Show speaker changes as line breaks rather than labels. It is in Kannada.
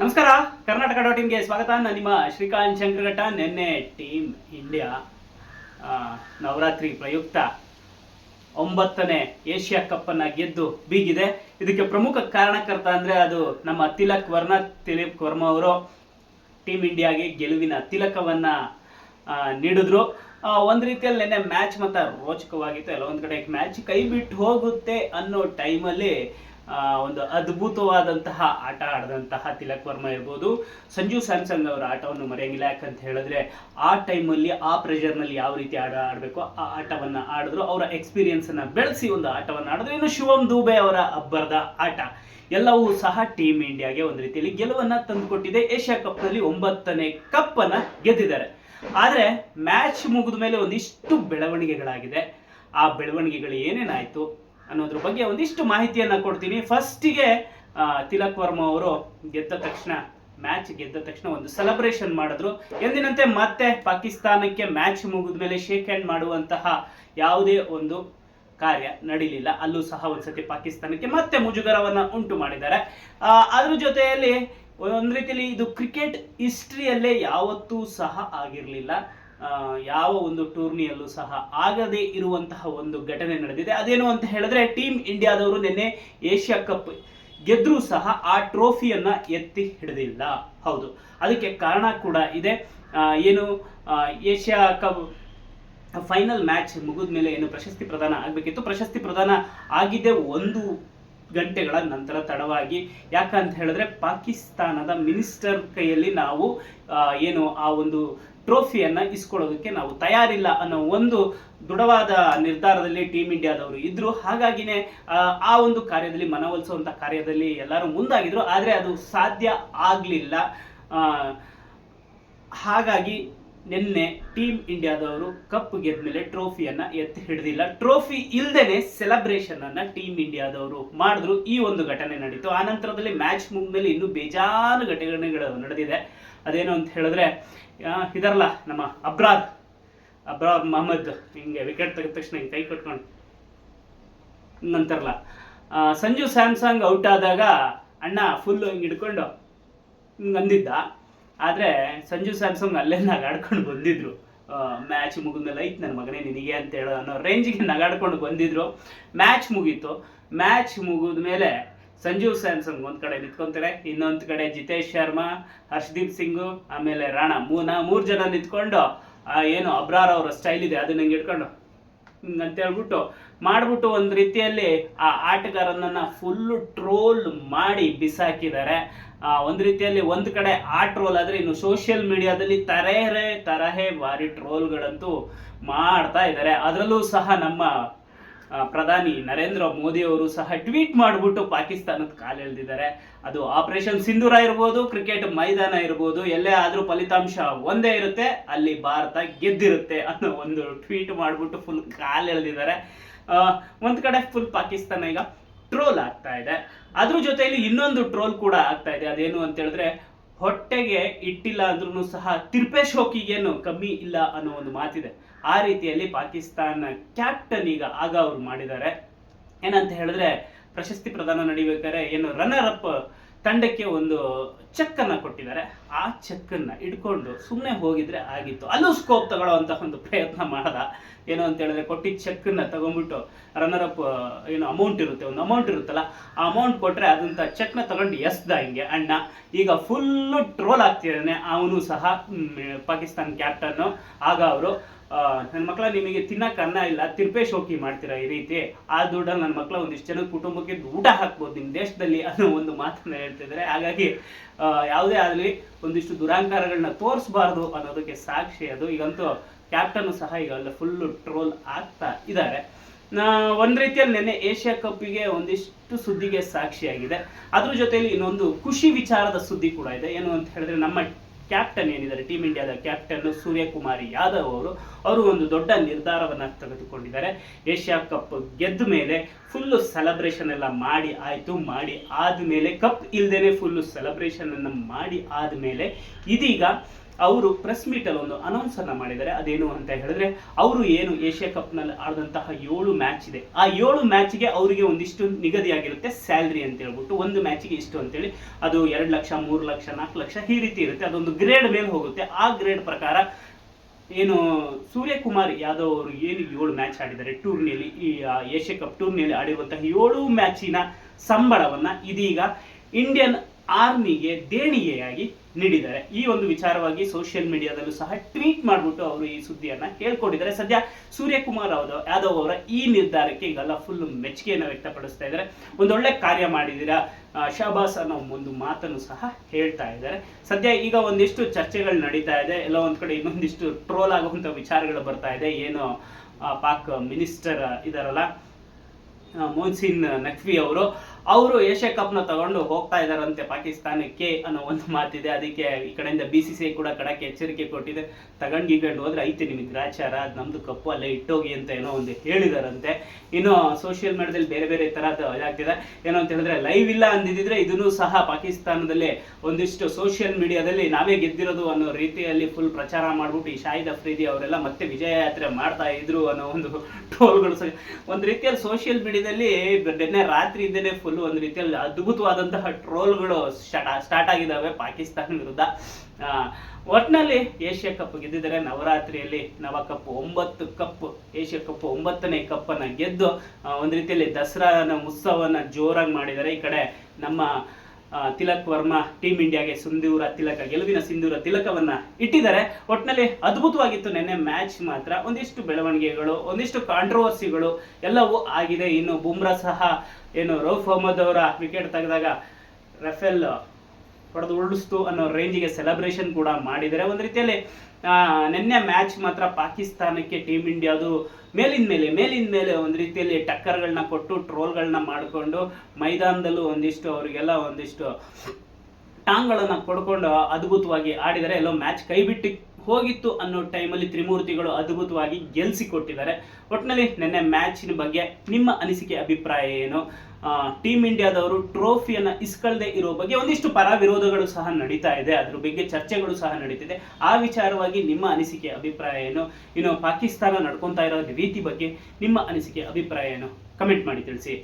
ನಮಸ್ಕಾರ. ಕರ್ನಾಟಕ ಡಾಟ್ ಇನ್ಗೆ ಸ್ವಾಗತ. ನಾನು ನಿಮ್ಮ ಶ್ರೀಕಾಂತ್ ಶಂಕರಘಟ್ಟ. ನಿನ್ನೆ ಟೀಮ್ ಇಂಡಿಯಾ ನವರಾತ್ರಿ ಪ್ರಯುಕ್ತ ಒಂಬತ್ತನೇ ಏಷ್ಯಾ ಕಪ್ ಅನ್ನ ಗೆದ್ದು ಬೀಗಿದೆ. ಇದಕ್ಕೆ ಪ್ರಮುಖ ಕಾರಣಕರ್ತ ಅಂದ್ರೆ ಅದು ನಮ್ಮ ತಿಲಕ್ ವರ್ಣ ತಿಲಕ್ ವರ್ಮ ಅವರು ಟೀಮ್ ಇಂಡಿಯಾಗೆ ಗೆಲುವಿನ ತಿಲಕವನ್ನ ನೀಡಿದ್ರು. ಒಂದು ಒಂದ್ ರೀತಿಯಲ್ಲಿ ನೆನ್ನೆ ಮ್ಯಾಚ್ ಮಾತ್ರ ರೋಚಕವಾಗಿತ್ತು. ಎಲ್ಲ ಒಂದ್ ಕಡೆ ಮ್ಯಾಚ್ ಕೈ ಬಿಟ್ಟು ಹೋಗುತ್ತೆ ಅನ್ನೋ ಟೈಮಲ್ಲಿ ಒಂದು ಅದ್ಭುತವಾದಂತಹ ಆಟ ಆಡಿದಂತಹ ತಿಲಕ್ ವರ್ಮ ಇರ್ಬೋದು. ಸಂಜು ಸ್ಯಾಮ್ಸಂಗ್ ಅವರ ಆಟವನ್ನು ಮರೆಯಂಗಿಲ್ಲ, ಯಾಕಂತ ಹೇಳಿದ್ರೆ ಆ ಟೈಮಲ್ಲಿ, ಆ ಪ್ರೆಷರ್ನಲ್ಲಿ ಯಾವ ರೀತಿ ಆಟ ಆಡಬೇಕು ಆ ಆಟವನ್ನ ಆಡಿದ್ರು, ಅವರ ಎಕ್ಸ್ಪೀರಿಯನ್ಸನ್ನು ಬೆಳೆಸಿ ಒಂದು ಆಟವನ್ನು ಆಡಿದ್ರು. ಇನ್ನು ಶಿವಮ್ ದೂಬೆ ಅವರ ಅಬ್ಬರದ ಆಟ. ಎಲ್ಲವೂ ಸಹ ಟೀಮ್ ಇಂಡಿಯಾಗೆ ಒಂದು ರೀತಿಯಲ್ಲಿ ಗೆಲುವನ್ನು ತಂದುಕೊಟ್ಟಿದೆ. ಏಷ್ಯಾ ಕಪ್ನಲ್ಲಿ ಒಂಬತ್ತನೇ ಕಪ್ಪನ್ನು ಗೆದ್ದಿದ್ದಾರೆ. ಆದರೆ ಮ್ಯಾಚ್ ಮುಗಿದ ಮೇಲೆ ಒಂದಿಷ್ಟು ಬೆಳವಣಿಗೆಗಳಾಗಿದೆ. ಆ ಬೆಳವಣಿಗೆಗಳು ಏನೇನಾಯ್ತು? ಅನ್ನೋದ್ರ ಬಗ್ಗೆ ಒಂದಿಷ್ಟು ಮಾಹಿತಿಯನ್ನು ಕೊಡ್ತೀನಿ. ಫಸ್ಟಿಗೆ ತಿಲಕ್ ವರ್ಮ ಅವರು ಗೆದ್ದ ತಕ್ಷಣ ಮ್ಯಾಚ್ ಗೆದ್ದ ತಕ್ಷಣ ಒಂದು ಸೆಲೆಬ್ರೇಷನ್ ಮಾಡಿದ್ರು. ಎಂದಿನಂತೆ ಮತ್ತೆ ಪಾಕಿಸ್ತಾನಕ್ಕೆ ಮ್ಯಾಚ್ ಮುಗಿದ ಮೇಲೆ ಶೇಕ್ ಹ್ಯಾಂಡ್ ಮಾಡುವಂತಹ ಯಾವುದೇ ಒಂದು ಕಾರ್ಯ ನಡೀಲಿಲ್ಲ. ಅಲ್ಲೂ ಸಹ ಒಂದ್ಸತಿ ಪಾಕಿಸ್ತಾನಕ್ಕೆ ಮತ್ತೆ ಮುಜುಗರವನ್ನ ಉಂಟು ಮಾಡಿದ್ದಾರೆ. ಅದ್ರ ಜೊತೆಯಲ್ಲಿ ಒಂದ್ ರೀತಿಯಲ್ಲಿ ಇದು ಕ್ರಿಕೆಟ್ ಹಿಸ್ಟ್ರಿಯಲ್ಲೇ ಯಾವತ್ತೂ ಸಹ ಆಗಿರಲಿಲ್ಲ. ಯಾವ ಒಂದು ಟೂರ್ನಿಯಲ್ಲೂ ಸಹ ಆಗದೇ ಇರುವಂತಹ ಒಂದು ಘಟನೆ ನಡೆದಿದೆ. ಅದೇನು ಅಂತ ಹೇಳಿದ್ರೆ ಟೀಮ್ ಇಂಡಿಯಾದವರು ನಿನ್ನೆ ಏಷ್ಯಾ ಕಪ್ ಗೆದ್ರೂ ಸಹ ಆ ಟ್ರೋಫಿಯನ್ನ ಎತ್ತಿ ಹಿಡಿದಿಲ್ಲ. ಹೌದು. ಅದಕ್ಕೆ ಕಾರಣ ಕೂಡ ಇದೆ. ಏನು ಏಷ್ಯಾ ಕಪ್ ಫೈನಲ್ ಮ್ಯಾಚ್ ಮುಗಿದ ಮೇಲೆ ಏನು ಪ್ರಶಸ್ತಿ ಪ್ರದಾನ ಆಗಬೇಕಿತ್ತು? ಪ್ರಶಸ್ತಿ ಪ್ರದಾನ ಆಗಿದ್ದೇ ಒಂದು ಗಂಟೆಗಳ ನಂತರ ತಡವಾಗಿ. ಯಾಕಂತ ಹೇಳಿದ್ರೆ ಪಾಕಿಸ್ತಾನದ ಮಿನಿಸ್ಟರ್ ಕೈಯಲ್ಲಿ ನಾವು ಏನು, ಆ ಒಂದು ಟ್ರೋಫಿಯನ್ನ ಇಸ್ಕೊಳ್ಳೋದಕ್ಕೆ ನಾವು ತಯಾರಿಲ್ಲ ಅನ್ನೋ ಒಂದು ದೃಢವಾದ ನಿರ್ಧಾರದಲ್ಲಿ ಟೀಮ್ ಇಂಡಿಯಾದವರು ಇದ್ರು. ಹಾಗಾಗಿನೇ ಆ, ಒಂದು ಕಾರ್ಯದಲ್ಲಿ ಮನವೊಲಿಸುವಂಥ ಕಾರ್ಯದಲ್ಲಿ ಎಲ್ಲರೂ ಮುಂದಾಗಿದ್ರು. ಆದ್ರೆ ಅದು ಸಾಧ್ಯ ಆಗಲಿಲ್ಲ. ಹಾಗಾಗಿ ನಿನ್ನೆ ಟೀಮ್ ಇಂಡಿಯಾದವರು ಕಪ್ ಗೆದ್ಮೇಲೆ ಟ್ರೋಫಿಯನ್ನು ಎತ್ತಿ ಹಿಡಿದಿಲ್ಲ. ಟ್ರೋಫಿ ಇಲ್ದೇನೆ ಸೆಲೆಬ್ರೇಷನ್ ಅನ್ನ ಟೀಮ್ ಇಂಡಿಯಾದವರು ಮಾಡಿದ್ರು. ಈ ಒಂದು ಘಟನೆ ನಡೀತು. ಆ ನಂತರದಲ್ಲಿ ಮ್ಯಾಚ್ ಮುಗಿದ್ಮೇಲೆ ಇನ್ನೂ ಬೇಜಾರು ಘಟನೆಗಳು ನಡೆದಿದೆ. ಅದೇನು ಅಂತ ಹೇಳಿದ್ರೆ ಇದರಲ್ಲ, ನಮ್ಮ ಅಬ್ರಾದ್. ಅಬ್ರಾದ್ ಮೊಹಮ್ಮದ್. ಹಿಂಗೆ ವಿಕೆಟ್ ತೆಗೆದ ತಕ್ಷಣ ಹಿಂಗೆ ಕೈ ಕಟ್ಕೊಂಡು ನಂತರಲ್ಲ. ಸಂಜು ಸ್ಯಾಮ್ಸಂಗ್ ಔಟ್ ಆದಾಗ ಅಣ್ಣ ಫುಲ್ ಹಿಂಗೆ ಹಿಡ್ಕೊಂಡು ಹಿಂಗೆ ಅಂದಿದ್ದ. ಆದರೆ ಸಂಜು ಸ್ಯಾಮ್ಸಂಗ್ ಅಲ್ಲೇ ನಗಾಡ್ಕೊಂಡು ಬಂದಿದ್ರು. ಮ್ಯಾಚ್ ಮುಗಿದ್ಮೇಲೆ ಐತ್ ನನ್ನ ಮಗನೇ, ನಿನಗೆ ಅಂತ ಹೇಳೋ ಅನ್ನೋ ರೇಂಜಿಗೆ ನಗಾಡ್ಕೊಂಡು ಬಂದಿದ್ರು. ಮ್ಯಾಚ್ ಮುಗೀತು. ಮ್ಯಾಚ್ ಮುಗಿದ್ಮೇಲೆ ಸಂಜೀವ್ ಸ್ಯಾಮ್ಸಂಗ್ ಒಂದು ಕಡೆ ನಿಂತ್ಕೊಂತಾರೆ, ಇನ್ನೊಂದು ಕಡೆ ಜಿತೇಶ್ ಶರ್ಮಾ, ಹರ್ಷದೀಪ್ ಸಿಂಗು, ಆಮೇಲೆ ರಾಣಾ. ಮೂನ, ಮೂರು ಜನ ನಿಂತ್ಕೊಂಡು ಏನು ಅಬ್ರಾರ್ ಅವರ ಸ್ಟೈಲ್ ಇದೆ, ಅದನ್ನ ಹಂಗೆ ಇಟ್ಕೊಂಡು ಅಂತ ಹೇಳ್ಬಿಟ್ಟು ಮಾಡಿಬಿಟ್ಟು ಒಂದು ರೀತಿಯಲ್ಲಿ ಆ ಆಟಗಾರನನ್ನ ಫುಲ್ಲು ಟ್ರೋಲ್ ಮಾಡಿ ಬಿಸಾಕಿದ್ದಾರೆ. ಒಂದು ರೀತಿಯಲ್ಲಿ ಒಂದು ಕಡೆ ಆ ಟ್ರೋಲ್ ಆದ್ರೆ ಇನ್ನು ಸೋಷಿಯಲ್ ಮೀಡಿಯಾದಲ್ಲಿ ತರಹೇ ತರಹೇ ಬಾರಿ ಟ್ರೋಲ್ಗಳಂತೂ ಮಾಡ್ತಾ ಇದ್ದಾರೆ. ಅದರಲ್ಲೂ ಸಹ ನಮ್ಮ ಪ್ರಧಾನಿ ನರೇಂದ್ರ ಮೋದಿ ಅವರು ಸಹ ಟ್ವೀಟ್ ಮಾಡಿಬಿಟ್ಟು ಪಾಕಿಸ್ತಾನದ ಕಾಲೆಳೆದಿದ್ದಾರೆ ಅದು ಆಪರೇಷನ್ ಸಿಂಧೂರ ಇರ್ಬೋದು, ಕ್ರಿಕೆಟ್ ಮೈದಾನ ಇರ್ಬೋದು, ಎಲ್ಲೇ ಆದರೂ ಫಲಿತಾಂಶ ಒಂದೇ ಇರುತ್ತೆ, ಅಲ್ಲಿ ಭಾರತ ಗೆದ್ದಿರುತ್ತೆ ಅನ್ನೋ ಒಂದು ಟ್ವೀಟ್ ಮಾಡಿಬಿಟ್ಟು ಫುಲ್ ಕಾಲೆಳೆದಿದ್ದಾರೆ ಒಂದು ಒಂದ್ ಕಡೆ ಫುಲ್ ಪಾಕಿಸ್ತಾನ ಈಗ ಟ್ರೋಲ್ ಆಗ್ತಾ ಇದೆ. ಅದ್ರ ಜೊತೆಯಲ್ಲಿ ಇನ್ನೊಂದು ಟ್ರೋಲ್ ಕೂಡ ಆಗ್ತಾ ಇದೆ. ಅದೇನು ಅಂತ ಹೇಳಿದ್ರೆ ಹೊಟ್ಟೆಗೆ ಇಟ್ಟಿಲ್ಲ ಅಂದ್ರೂ ಸಹ ತಿರ್ಪೆ ಶೋಕಿಗೇನು ಕಮ್ಮಿ ಇಲ್ಲ ಅನ್ನೋ ಒಂದು ಮಾತಿದೆ. ಆ ರೀತಿಯಲ್ಲಿ ಪಾಕಿಸ್ತಾನ ಕ್ಯಾಪ್ಟನ್ ಈಗ ಆಗ ಅವ್ರು ಮಾಡಿದ್ದಾರೆ. ಏನಂತ ಹೇಳಿದ್ರೆ ಪ್ರಶಸ್ತಿ ಪ್ರದಾನ ನಡಿಬೇಕಾದ್ರೆ ಏನು ರನ್ನರ್ ಅಪ್ ತಂಡಕ್ಕೆ ಒಂದು ಚೆಕ್ಕನ್ನು ಕೊಟ್ಟಿದ್ದಾರೆ. ಆ ಚೆಕ್ಕನ್ನು ಇಟ್ಕೊಂಡು ಸುಮ್ಮನೆ ಹೋಗಿದ್ರೆ ಆಗಿತ್ತು. ಅಲ್ಲೂ ಸ್ಕೋಪ್ ತಗೊಳ್ಳೋವಂಥ ಒಂದು ಪ್ರಯತ್ನ ಮಾಡದ. ಏನು ಅಂತ ಹೇಳಿದ್ರೆ ಕೊಟ್ಟಿದ್ದ ಚೆಕ್ಕನ್ನು ತಗೊಂಡ್ಬಿಟ್ಟು ರನ್ನರ್ ಅಪ್ ಏನು ಅಮೌಂಟ್ ಇರುತ್ತೆ, ಒಂದು ಅಮೌಂಟ್ ಇರುತ್ತಲ್ಲ, ಆ ಅಮೌಂಟ್ ಕೊಟ್ರೆ ಅದಂತ ಚೆಕ್ನ ತಗೊಂಡು ಎಸ್ದ ಹಿಂಗೆ. ಅಣ್ಣ, ಈಗ ಫುಲ್ಲು ಟ್ರೋಲ್ ಆಗ್ತಿದ್ದಾನೆ. ಅವನು ಸಹ ಪಾಕಿಸ್ತಾನ್ ಕ್ಯಾಪ್ಟನ್ ಆಗ ಅವರು ನನ್ನ ಮಕ್ಕಳ ನಿಮಗೆ ತಿನ್ನಕ್ಕೆ ಅನ್ನ ಇಲ್ಲ, ತಿರ್ಪೆ ಶೋಕಿ ಮಾಡ್ತೀರಾ ಈ ರೀತಿ? ಆ ದುಡ್ಡಲ್ಲಿ ನನ್ನ ಮಕ್ಕಳ ಒಂದಿಷ್ಟು ಜನ ಕುಟುಂಬಕ್ಕೆ ಊಟ ಹಾಕ್ಬೋದು ನಿಮ್ಮ ದೇಶದಲ್ಲಿ ಅನ್ನೋ ಒಂದು ಮಾತನ್ನು ಹೇಳ್ತಿದ್ದಾರೆ. ಹಾಗಾಗಿ ಯಾವುದೇ ಆಗಲಿ ಒಂದಿಷ್ಟು ದುರಾಂಕಾರಗಳನ್ನ ತೋರಿಸಬಾರ್ದು ಅನ್ನೋದಕ್ಕೆ ಸಾಕ್ಷಿ ಅದು. ಈಗಂತೂ ಕ್ಯಾಪ್ಟನ್ ಸಹ ಈಗ ಅಲ್ಲಿ ಫುಲ್ಲು ಟ್ರೋಲ್ ಆಗ್ತಾ ಇದ್ದಾರೆ. ಒಂದು ರೀತಿಯಲ್ಲಿ ನೆನ್ನೆ ಏಷ್ಯಾ ಕಪ್ಪಿಗೆ ಒಂದಿಷ್ಟು ಸುದ್ದಿಗೆ ಸಾಕ್ಷಿಯಾಗಿದೆ. ಅದ್ರ ಜೊತೆಯಲ್ಲಿ ಇನ್ನೊಂದು ಖುಷಿ ವಿಚಾರದ ಸುದ್ದಿ ಕೂಡ ಇದೆ. ಏನು ಅಂತ ಹೇಳಿದ್ರೆ ನಮ್ಮ ಕ್ಯಾಪ್ಟನ್ ಏನಿದ್ದಾರೆ ಟೀಮ್ ಇಂಡಿಯಾದ ಕ್ಯಾಪ್ಟನ್ ಸೂರ್ಯಕುಮಾರ್ ಯಾದವ್ ಅವರು ಅವರು ಒಂದು ದೊಡ್ಡ ನಿರ್ಧಾರವನ್ನು ತೆಗೆದುಕೊಂಡಿದ್ದಾರೆ. ಏಷ್ಯಾ ಕಪ್ ಗೆದ್ದ ಮೇಲೆ ಫುಲ್ಲು ಸೆಲೆಬ್ರೇಷನ್ ಎಲ್ಲ ಮಾಡಿ ಆಯಿತು, ಮಾಡಿ ಆದಮೇಲೆ ಕಪ್ ಇಲ್ದೇನೆ ಫುಲ್ಲು ಸೆಲೆಬ್ರೇಷನ್ ಅನ್ನ ಮಾಡಿ ಆದಮೇಲೆ ಇದೀಗ ಅವರು ಪ್ರೆಸ್ ಮೀಟಲ್ಲಿ ಒಂದು ಅನೌನ್ಸ್ ಅನ್ನ ಮಾಡಿದ್ದಾರೆ. ಅದೇನು ಅಂತ ಹೇಳಿದ್ರೆ, ಅವರು ಏನು ಏಷ್ಯಾ ಕಪ್ನಲ್ಲಿ ಆಡಿದಂತಹ ಏಳು ಮ್ಯಾಚ್ ಇದೆ. ಆ ಏಳು ಮ್ಯಾಚ್ಗೆ ಅವರಿಗೆ ಒಂದಿಷ್ಟು ನಿಗದಿಯಾಗಿರುತ್ತೆ ಸ್ಯಾಲ್ರಿ ಅಂತ ಹೇಳ್ಬಿಟ್ಟು. ಒಂದು ಮ್ಯಾಚ್ಗೆ ಇಷ್ಟು ಅಂತೇಳಿ. ಅದು ಎರಡು ಲಕ್ಷ, ಮೂರು ಲಕ್ಷ, ನಾಲ್ಕು ಲಕ್ಷ ಈ ರೀತಿ ಇರುತ್ತೆ. ಅದೊಂದು ಗ್ರೇಡ್ ಮೇಲೆ ಹೋಗುತ್ತೆ. ಆ ಗ್ರೇಡ್ ಪ್ರಕಾರ ಏನು ಸೂರ್ಯಕುಮಾರ್ ಯಾದವ್ ಅವರು ಏನು ಏಳು ಮ್ಯಾಚ್ ಆಡಿದ್ದಾರೆ ಟೂರ್ನಿಯಲ್ಲಿ ಈ ಏಷ್ಯಾ ಕಪ್ ಟೂರ್ನಿಯಲ್ಲಿ ಆಡಿರುವಂತಹ ಏಳು ಮ್ಯಾಚಿನ ಸಂಬಳವನ್ನ ಇದೀಗ ಇಂಡಿಯನ್ ಆರ್ಮಿಗೆ ದೇಣಿಗೆಯಾಗಿ ನೀಡಿದ್ದಾರೆ. ಈ ಒಂದು ವಿಚಾರವಾಗಿ ಸೋಷಿಯಲ್ ಮೀಡಿಯಾದಲ್ಲೂ ಸಹ ಟ್ವೀಟ್ ಮಾಡಿಬಿಟ್ಟು ಅವರು ಈ ಸುದ್ದಿಯನ್ನ ಹೇಳ್ಕೊಂಡಿದ್ದಾರೆ. ಸದ್ಯ ಸೂರ್ಯಕುಮಾರ್ ಅವರು ಯಾದವ್ ಅವರ ಈ ನಿರ್ಧಾರಕ್ಕೆ ಈಗೆಲ್ಲ ಫುಲ್ ಮೆಚ್ಚುಗೆಯನ್ನು ವ್ಯಕ್ತಪಡಿಸ್ತಾ ಇದ್ದಾರೆ. ಒಂದೊಳ್ಳೆ ಕಾರ್ಯ ಮಾಡಿದ್ದೀರಾ? ಶಹಬಾಸ್ ಅನ್ನೋ ಒಂದು ಮಾತನ್ನು ಸಹ ಹೇಳ್ತಾ ಇದ್ದಾರೆ. ಸದ್ಯ ಈಗ ಒಂದಿಷ್ಟು ಚರ್ಚೆಗಳು ನಡೀತಾ ಇದೆ. ಎಲ್ಲ ಒಂದ್ ಕಡೆ ಇನ್ನೊಂದಿಷ್ಟು ಟ್ರೋಲ್ ಆಗುವಂತ ವಿಚಾರಗಳು ಬರ್ತಾ ಇದೆ. ಏನು ಪಾಕ್ ಮಿನಿಸ್ಟರ್ ಇದಾರಲ್ಲ ಮೋಹನ್ ಸಿನ್ ನಖ್ವಿ ಅವರು. ಅವರು ಏಷ್ಯಾ ಕಪ್ನ ತಗೊಂಡು ಹೋಗ್ತಾ ಇದಾರಂತೆ ಪಾಕಿಸ್ತಾನಕ್ಕೆ ಅನ್ನೋ ಒಂದು ಮಾತಿದೆ. ಅದಕ್ಕೆ ಈ ಕಡೆಯಿಂದ ಬಿ ಸಿ ಸಿ ಕೂಡ ಕಡಕ್ಕೆ ಎಚ್ಚರಿಕೆ ಕೊಟ್ಟಿದೆ. ತಗೊಂಡು ಗೀಗಂಡು ಹೋದ್ರೆ ಐತೆ ನಿಮಗೆ ಗ್ರಾಚಾರ ಅದು ನಮ್ದು ಕಪ್ಪು, ಅಲ್ಲೇ ಇಟ್ಟೋಗಿ ಅಂತ ಏನೋ ಒಂದು ಹೇಳಿದಾರಂತೆ. ಇನ್ನು ಸೋಷಿಯಲ್ ಮೀಡಿಯಾದಲ್ಲಿ ಬೇರೆ ಬೇರೆ ಥರದ್ದು ಇದಾಗ್ತಿದೆ. ಏನೋ ಅಂತ ಹೇಳಿದ್ರೆ ಲೈವ್ ಇಲ್ಲ ಅಂದಿದ್ರೆ ಇದನ್ನು ಸಹ ಪಾಕಿಸ್ತಾನದಲ್ಲಿ ಒಂದಿಷ್ಟು ಸೋಷಿಯಲ್ ಮೀಡಿಯಾದಲ್ಲಿ ನಾವೇ ಗೆದ್ದಿರೋದು ಅನ್ನೋ ರೀತಿಯಲ್ಲಿ ಫುಲ್ ಪ್ರಚಾರ ಮಾಡ್ಬಿಟ್ಟು ಈ ಶಾಹಿದ್ ಅಫ್ರೀದಿ ಅವರೆಲ್ಲ ಮತ್ತೆ ವಿಜಯ ಯಾತ್ರೆ ಮಾಡ್ತಾ ಇದ್ರು ಅನ್ನೋ ಒಂದು ಟೋಲ್ಗಳು ಒಂದು ರೀತಿಯಲ್ಲಿ ಸೋಷಿಯಲ್ ಮೀಡಿಯಾದಲ್ಲಿ ನಿನ್ನೆ ರಾತ್ರಿ ಇದ್ದೇನೆ ಫುಲ್ ಒಂದು ರೀತಿಯಲ್ಲಿ ಅದ್ಭುತವಾದಂತಹ ಟ್ರೋಲ್ಗಳು ಸ್ಟಾರ್ಟ್ ಆಗಿದ್ದಾವೆ ಪಾಕಿಸ್ತಾನ ವಿರುದ್ಧ. ಒಟ್ನಲ್ಲಿ ಏಷ್ಯಾ ಕಪ್ ಗೆದ್ದಿದ್ದಾರೆ. ನವರಾತ್ರಿಯಲ್ಲಿ ನವ ಕಪ್ ಒಂಬತ್ತು ಕಪ್, ಏಷ್ಯಾ ಕಪ್ ಒಂಬತ್ತನೇ ಕಪ್ಪನ್ನು ಗೆದ್ದು ಒಂದ ರೀತಿಯಲ್ಲಿ ದಸರಾನ ಉತ್ಸವನ ಜೋರಾಗಿ ಮಾಡಿದ್ದಾರೆ. ಈ ಕಡೆ ನಮ್ಮ ತಿಲಕ್ ವರ್ಮಾ ಟೀಮ್ ಇಂಡಿಯಾಗೆ ಸಿಂಧೂರ ತಿಲಕ, ಗೆಲುವಿನ ಸಿಂಧೂರ ತಿಲಕವನ್ನ ಇಟ್ಟಿದ್ದಾರೆ. ಒಟ್ಟಿನಲ್ಲಿ ಅದ್ಭುತವಾಗಿತ್ತು ನಿನ್ನೆ ಮ್ಯಾಚ್ ಮಾತ್ರ. ಒಂದಿಷ್ಟು ಬೆಳವಣಿಗೆಗಳು, ಒಂದಿಷ್ಟು ಕಾಂಟ್ರವರ್ಸಿಗಳು ಎಲ್ಲವೂ ಆಗಿದೆ. ಇನ್ನು ಬುಮ್ರಾ ಸಹ, ಏನು ರೌಫ್ ಅಹಮದ್ ಅವರ ವಿಕೆಟ್ ತೆಗೆದಾಗ ರಫೇಲ್ ಹೊಡೆದು ಉರುಳಿಸ್ತು ಅನ್ನೋ ರೇಂಜಿಗೆ ಸೆಲೆಬ್ರೇಷನ್ ಕೂಡ ಮಾಡಿದ್ದಾರೆ. ಒಂದು ರೀತಿಯಲ್ಲಿ ನಿನ್ನೆ ಮ್ಯಾಚ್ ಮಾತ್ರ ಪಾಕಿಸ್ತಾನಕ್ಕೆ ಟೀಮ್ ಇಂಡಿಯಾದು ಮೇಲಿನ ಮೇಲೆ ಮೇಲಿನ ಮೇಲೆ ಒಂದು ರೀತಿಯಲ್ಲಿ ಟಕ್ಕರ್ಗಳನ್ನ ಕೊಟ್ಟು ಟ್ರೋಲ್ಗಳನ್ನ ಮಾಡಿಕೊಂಡು ಮೈದಾನದಲ್ಲೂ ಒಂದಿಷ್ಟು ಅವರಿಗೆಲ್ಲ ಒಂದಿಷ್ಟು ಟಾಂಗ್ಗಳನ್ನು ಕೊಡ್ಕೊಂಡು ಅದ್ಭುತವಾಗಿ ಆಡಿದರೆ ಎಲ್ಲೋ ಮ್ಯಾಚ್ ಕೈಬಿಟ್ಟು ಹೋಗಿತ್ತು ಅನ್ನೋ ಟೈಮಲ್ಲಿ ತ್ರಿಮೂರ್ತಿಗಳು ಅದ್ಭುತವಾಗಿ ಗೆಲ್ಸಿಕೊಟ್ಟಿದ್ದಾರೆ ಒಟ್ಟಿನಲ್ಲಿ ನಿನ್ನೆ ಮ್ಯಾಚಿನ ಬಗ್ಗೆ ನಿಮ್ಮ ಅನಿಸಿಕೆ, ಅಭಿಪ್ರಾಯ ಏನು? ಟೀಮ್ ಇಂಡಿಯಾದವರು ಟ್ರೋಫಿಯನ್ನ ಇಸ್ಕಳದೆ ಇರೋ ಬಗ್ಗೆ ಒಂದಿಷ್ಟು ಪರ ವಿರೋಧಗಳು ಸಹ ನಡೀತಾ ಇದೆ. ಅದ್ರ ಬಗ್ಗೆ ಚರ್ಚೆಗಳು ಸಹ ನಡೀತಿದೆ. ಆ ವಿಚಾರವಾಗಿ ನಿಮ್ಮ ಅನಿಸಿಕೆ, ಅಭಿಪ್ರಾಯ ಏನು? ಇನ್ನು ಪಾಕಿಸ್ತಾನ ನಡ್ಕೊತಾ ಇರೋ ರೀತಿ ಬಗ್ಗೆ ನಿಮ್ಮ ಅನಿಸಿಕೆ, ಅಭಿಪ್ರಾಯ ಏನು? ಕಮೆಂಟ್ ಮಾಡಿ ತಿಳಿಸಿ.